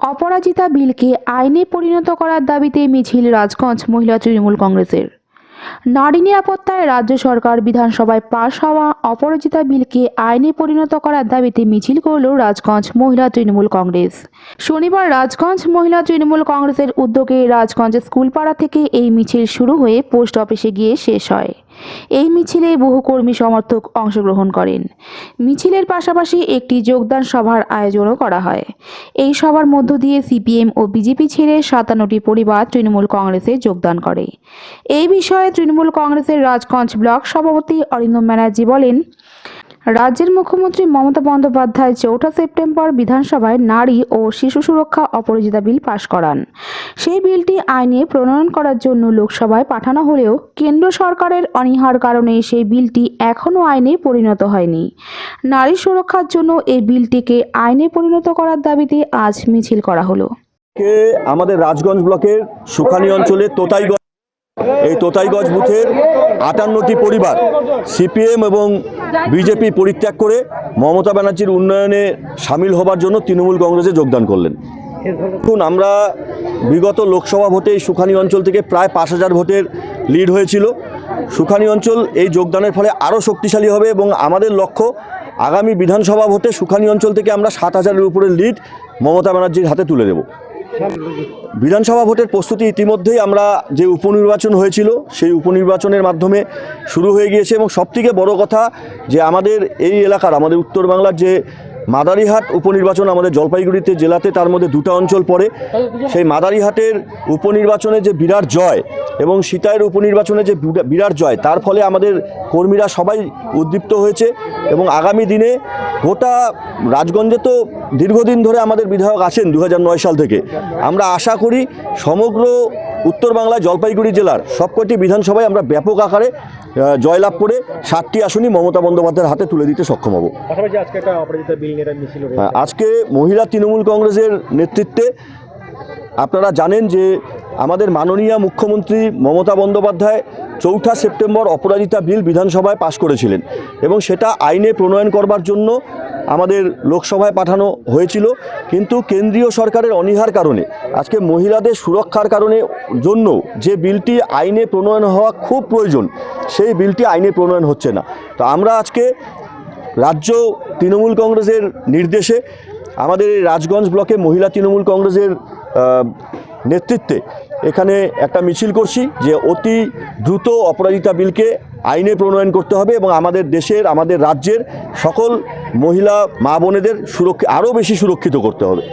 অপরাজিতা বিলকে আইনে পরিণত করার দাবিতে মিছিল রাজগঞ্জ মহিলা তৃণমূল কংগ্রেসের। নারী নিরাপত্তায় রাজ্য সরকার বিধানসভায় পাশ হওয়া অপরাজিতা বিলকে আইনে পরিণত করার দাবিতে মিছিল করল রাজগঞ্জ মহিলা তৃণমূল কংগ্রেস। শনিবার রাজগঞ্জ মহিলা তৃণমূল কংগ্রেসের উদ্যোগে রাজগঞ্জ স্কুলপাড়া থেকে এই মিছিল শুরু হয়ে পোস্ট অফিসে গিয়ে শেষ হয়। এই মিছিলে বহু কর্মী সমর্থক অংশগ্রহণ করেন। মিছিলের পাশাপাশি একটি যোগদান সভার আয়োজনও করা হয়। এই সভার মধ্য দিয়ে সিপিএম ও বিজেপি ছেড়ে সাতান্নটি পরিবার তৃণমূল কংগ্রেসে যোগদান করে। এই বিষয়ে তৃণমূল কংগ্রেসের রাজগঞ্জ ব্লক সভাপতি অরিন্দম ব্যানার্জি বলেন রাজ্যের মুখ্যমন্ত্রী মমতা বন্দ্যোপাধ্যায় চৌঠা সেপ্টেম্বর বিধানসভায় নারী ও শিশু সুরক্ষা অপরাজিতা বিল পাশ করান। সেই বিলটি আইনে প্রণয়ন করার জন্য লোকসভায় পাঠানো হলেও কেন্দ্র সরকারের অনীহার কারণে সেই বিলটি এখনও আইনে পরিণত হয়নি। নারী সুরক্ষার জন্য এই বিলটিকে আইনে পরিণত করার দাবিতে আজ মিছিল করা হলো। আমাদের রাজগঞ্জ ব্লকের সুখানি অঞ্চলে তোতাইগঞ্জ এই তোতাইগঞ্জ বুথের আটান্নটি পরিবার, সিপিএম এবং বিজেপি পরিত্যাগ করে মমতা ব্যানার্জির উন্নয়নে সামিল হবার জন্য তৃণমূল কংগ্রেসে যোগদান করলেন। দেখুন, আমরা বিগত লোকসভা ভোটে সুখানি অঞ্চল থেকে প্রায় পাঁচ হাজার ভোটের লিড হয়েছিল। সুখানি অঞ্চল এই যোগদানের ফলে আরও শক্তিশালী হবে এবং আমাদের লক্ষ্য, আগামী বিধানসভা ভোটে সুখানি অঞ্চল থেকে আমরা সাত হাজারের উপরে লিড মমতা ব্যানার্জির হাতে তুলে দেব। বিধানসভা ভোটের প্রস্তুতি ইতিমধ্যেই আমরা যে উপনির্বাচন হয়েছিল, সেই উপনির্বাচনের মাধ্যমে শুরু হয়ে গিয়েছে এবং সবথেকে বড় কথা যে আমাদের এই এলাকার, আমাদের উত্তর বাংলার যে মাদারিহাট উপনির্বাচন আমাদের জলপাইগুড়িতে জেলাতে তার মধ্যে দুটো অঞ্চল পড়ে। সেই মাদারিহাটের উপনির্বাচনে যে বিরাট জয় এবং সীতায়ের উপনির্বাচনে যে বিরা- বিরাট জয়, তার ফলে আমাদের কর্মীরা সবাই উদ্দীপ্ত হয়েছে এবং আগামী দিনে গোটা রাজগঞ্জে তো দীর্ঘদিন ধরে আমাদের বিধায়ক আছেন দু হাজার নয় সাল থেকে। আমরা আশা করি সমগ্র উত্তর বাংলায় জলপাইগুড়ি জেলার সবকটি বিধানসভায় আমরা ব্যাপক আকারে জয়লাভ করে ষাটটি আসনই মমতা বন্দ্যোপাধ্যায়ের হাতে তুলে দিতে সক্ষম হব। বিল আজকে মহিলা তৃণমূল কংগ্রেসের নেতৃত্বে আপনারা জানেন যে আমাদের মাননীয় মুখ্যমন্ত্রী মমতা বন্দ্যোপাধ্যায় চৌঠা সেপ্টেম্বর অপরাজিতা বিল বিধানসভায় পাশ করেছিলেন এবং সেটা আইনে প্রণয়ন করবার জন্য আমাদের লোকসভায় পাঠানো হয়েছিল। কিন্তু কেন্দ্রীয় সরকারের অনীহার কারণে, আজকে মহিলাদের সুরক্ষার কারণে জন্য যে বিলটি আইনে প্রণয়ন হওয়া খুব প্রয়োজন, সেই বিলটি আইনে প্রণয়ন হচ্ছে না। তো আমরা আজকে রাজ্য তৃণমূল কংগ্রেসের নির্দেশে আমাদের রাজগঞ্জ ব্লকে মহিলা তৃণমূল কংগ্রেসের নেতৃত্বে এখানে একটা মিছিল করছি যে অতি দ্রুত অপরাজিতা বিলকে আইনে প্রণয়ন করতে হবে এবং আমাদের দেশের, আমাদের রাজ্যের সকল মহিলা মা বোনেদের সুরক্ষা, আরও বেশি সুরক্ষিত করতে হবে।